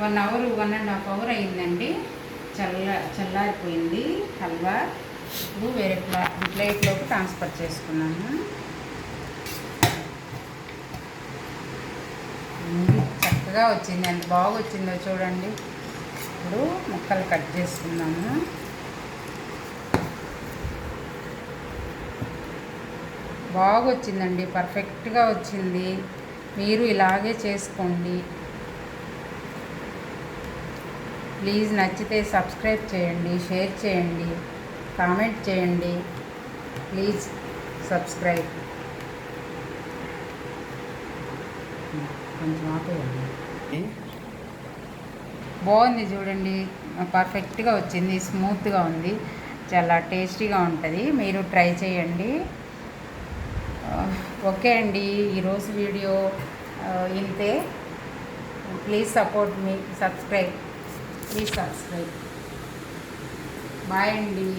One hour one and half hour అయిందండి చల్ల చల్లారిపోయింది హల్వా. ఇప్పుడు వేరే ప్లా ప్లేట్లోకి ట్రాన్స్ఫర్ చేసుకున్నాము చక్కగా వచ్చింది. అండి బాగా వచ్చిందో చూడండి. ఇప్పుడు ముక్కలు కట్ చేసుకున్నాము బాగా వచ్చిందండి పర్ఫెక్ట్గా వచ్చింది. మీరు ఇలాగే చేసుకోండి. ప్లీజ్ నచ్చితే సబ్స్క్రైబ్ చేయండి షేర్ చేయండి కామెంట్ చేయండి. Please subscribe. కొంచెం ఆపేయండి. బాగుంది చూడండి. పర్ఫెక్ట్గా వచ్చింది స్మూత్గా ఉంది. చాలా టేస్టీగా ఉంటుంది. మీరు ట్రై చేయండి. ఓకే అండి ఈరోజు వీడియో ఇంతే. ప్లీజ్ సపోర్ట్ మీ సబ్స్క్రైబ్ ప్లీజ్ సబ్స్క్రైబ్ బాయ్ అండి.